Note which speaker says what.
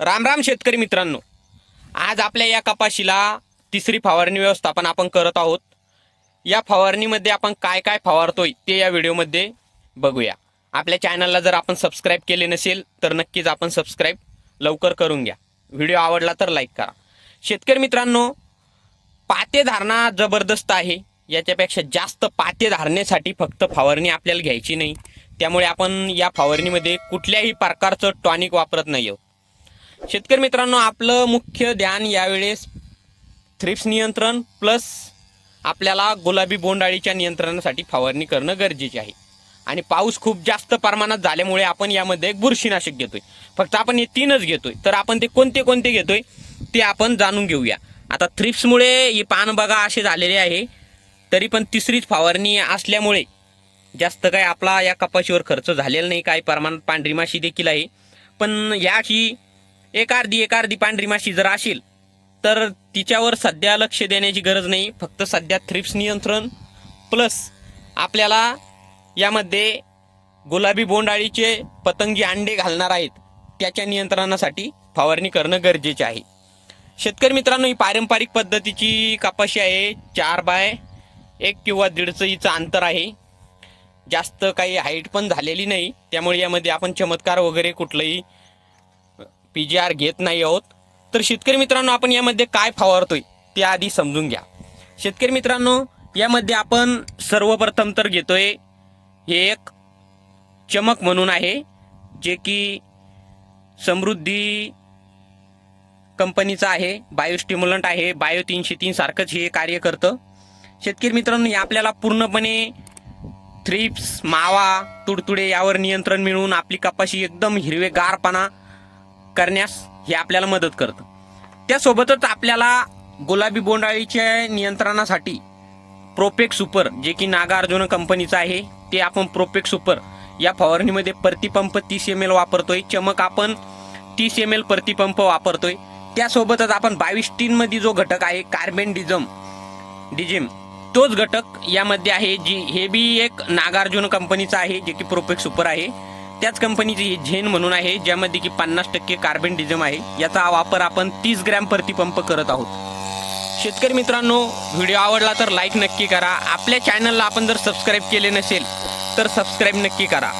Speaker 1: राम राम शेतकरी मित्रांनो. आज आपल्या या कपाशीला तिसरी फवारणी व्यवस्थापन आपण करत आहोत. या फवारणीमध्ये आपण काय काय फवारतोय ते या व्हिडिओमध्ये बघूया. आपल्या चॅनलला जर आपण सबस्क्राईब केले नसेल तर नक्कीच आपण सबस्क्राईब लवकर करून घ्या. व्हिडिओ आवडला तर लाईक करा. शेतकरी मित्रांनो पाते धारणा जबरदस्त आहे. याच्यापेक्षा जास्त पाते धारणेसाठी फक्त फवारणी आपल्याला घ्यायची नाही. त्यामुळे आपण या फवारणीमध्ये कुठल्याही प्रकारचं टॉनिक वापरत नाही आहोत. शेतकरी मित्रांनो आपलं मुख्य ध्यान यावेळेस थ्रिप्स नियंत्रण प्लस आपल्याला गुलाबी बोंडाळीच्या नियंत्रणासाठी फवारणी करणं गरजेचे आहे. आणि पाऊस खूप जास्त प्रमाणात झाल्यामुळे आपण यामध्ये एक बुरशीनाशक घेतोय. फक्त आपण हे तीनच घेतोय. तर आपण ते कोणते कोणते घेतोय ते आपण जाणून घेऊया. आता थ्रिप्समुळे हे पान बघा असे झालेले आहे. तरी पण तिसरीच फवारणी असल्यामुळे जास्त काय आपला या कपाशीवर खर्च झालेला नाही. काही प्रमाणात पांढरी माशी देखील आहे. पण याची एक अर्धी एक अर्धी पांढरी माशी जर असेल तर तिच्यावर सध्या लक्ष देण्याची गरज नाही. फक्त सध्या थ्रिप्स नियंत्रण प्लस आपल्याला यामध्ये गुलाबी बोंडाळीचे पतंगी अंडे घालणार आहेत. त्याच्या नियंत्रणासाठी फवारणी करणं गरजेचे आहे. शेतकरी मित्रांनो ही पारंपरिक पद्धतीची कपाशी आहे. चार बाय एक किंवा दीडचं हिचं अंतर आहे. जास्त काही हाईट पण झालेली नाही. त्यामुळे यामध्ये आपण चमत्कार वगैरे कुठलंही पी जी आर घेत नाही आहोत. तर शेतकरी मित्रांनो आपण यामध्ये काय फवारतोय ते आधी समजून घ्या. शेतकरी मित्रांनो यामध्ये आपण सर्वप्रथम तर घेतोय हे एक चमक म्हणून आहे जे की समृद्धी कंपनीचं आहे बायोस्टिम्युलंट आहे बायो तीनशे तीन सारखंच हे कार्य करतं. शेतकरी मित्रांनो हे आपल्याला पूर्णपणे थ्रिप्स मावा तुडतुडे यावर नियंत्रण मिळवून आपली कपाशी एकदम हिरवेगारपणा करण्यास हे आपल्याला मदत करतं. त्यासोबतच आपल्याला गुलाबी बोंडाळीच्या नियंत्रणासाठी प्रोपेक सुपर जे की नागार्जुन कंपनीचं आहे ते आपण प्रोपेक सुपर या फवारणीमध्ये प्रतिपंप तीस एम एल वापरतोय. चमक आपण तीस एम एल प्रतिपंप वापरतोय. त्यासोबतच आपण बावीस टीनमध्ये जो घटक आहे कार्बन डिझम डिजिम तोच घटक यामध्ये आहे जी हे बी एक नागार्जुन कंपनीचा आहे जे की प्रोपेक सुपर आहे. त्याच कंपनीची ही झेन म्हणून आहे ज्यामध्ये की पन्नास टक्के कार्बन डिझम आहे. याचा वापर आपण तीस ग्रॅम प्रतिपंप करत आहोत. शेतकरी मित्रांनो व्हिडिओ आवडला तर लाईक नक्की करा. आपल्या चॅनलला आपण जर सबस्क्राईब केले नसेल तर सबस्क्राईब नक्की करा.